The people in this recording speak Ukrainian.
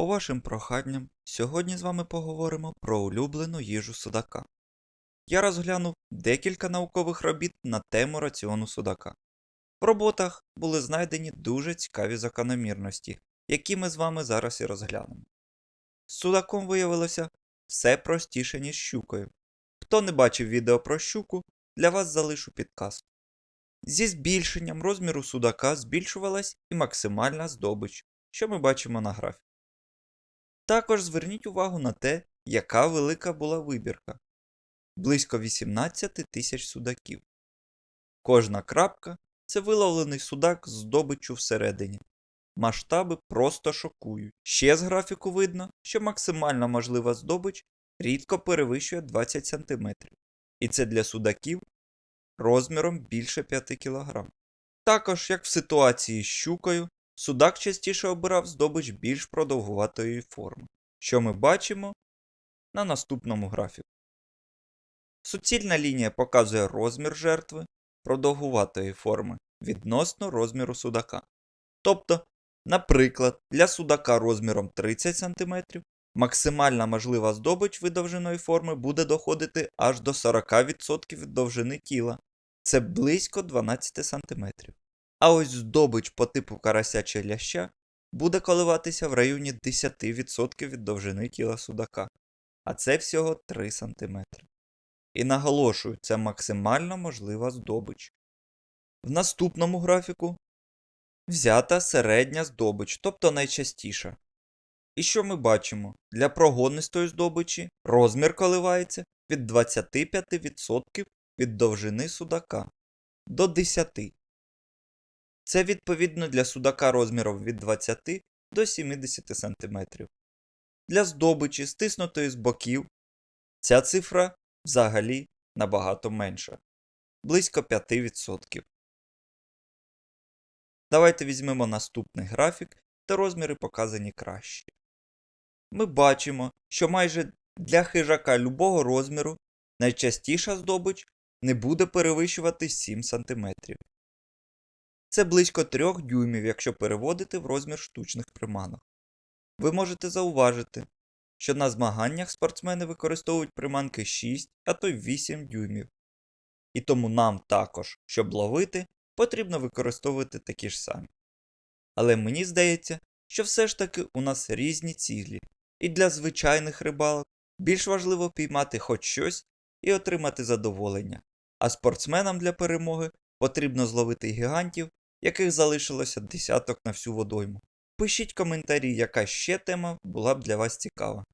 По вашим проханням, сьогодні з вами поговоримо про улюблену їжу судака. Я розглянув декілька наукових робіт на тему раціону судака. В роботах були знайдені дуже цікаві закономірності, які ми з вами зараз і розглянемо. З судаком виявилося все простіше, ніж щукою. Хто не бачив відео про щуку, для вас залишу підказку. Зі збільшенням розміру судака збільшувалась і максимальна здобич, що ми бачимо на графіку. Також зверніть увагу на те, яка велика була вибірка близько 18 тисяч судаків. Кожна крапка це виловлений судак з здобиччю всередині. Масштаби просто шокують. Ще з графіку видно, що максимальна можлива здобич рідко перевищує 20 см. І це для судаків розміром більше 5 кг. Також, як в ситуації з щукою, судак частіше обирав здобич більш продовгуватої форми, що ми бачимо на наступному графіку. Суцільна лінія показує розмір жертви продовгуватої форми відносно розміру судака. Тобто, наприклад, для судака розміром 30 см максимальна можлива здобич видовженої форми буде доходити аж до 40% від довжини тіла. Це близько 12 см. А ось здобич по типу карася чи ляща буде коливатися в районі 10% від довжини тіла судака, а це всього 3 см. І наголошую, це максимально можлива здобич. В наступному графіку взята середня здобич, тобто найчастіша. І що ми бачимо? Для прогонистої здобичі розмір коливається від 25% від довжини судака до 10%. Це відповідно для судака розміром від 20 до 70 см. Для здобичі, стиснутої з боків, ця цифра взагалі набагато менша близько 5%. Давайте візьмемо наступний графік, де розміри показані краще. Ми бачимо, що майже для хижака любого розміру найчастіша здобич не буде перевищувати 7 см. Це близько 3 дюймів, якщо переводити в розмір штучних приманок. Ви можете зауважити, що на змаганнях спортсмени використовують приманки 6, а то й 8 дюймів. І тому нам також, щоб ловити, потрібно використовувати такі ж самі. Але мені здається, що все ж таки у нас різні цілі, і для звичайних рибалок більш важливо піймати хоч щось і отримати задоволення, а спортсменам для перемоги потрібно зловити гігантів, яких залишилося десяток на всю водойму. Пишіть коментарі, яка ще тема була б для вас цікава.